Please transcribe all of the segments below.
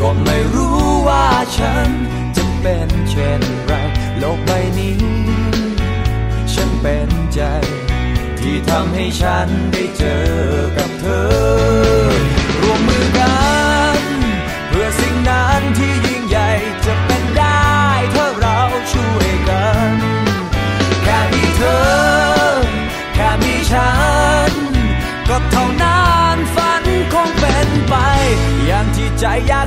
ก็ไม่รู้ว่าฉันจะเป็นเช่นไร โลกใบนี้ ฉันเป็นใจ ที่ทำให้ฉันได้เจอกับเธอ รวมมือกัน เพื่อสิ่งนั้นที่ยิ่งใหญ่จะเป็นได้ถ้าเราช่วยกัน แค่มีเธอ แค่มีฉัน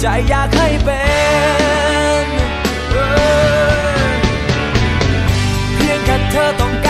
ใจอยากให้เป็นเพียงแค่เธอต้องการ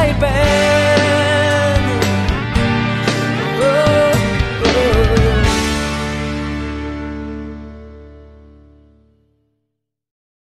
nightmare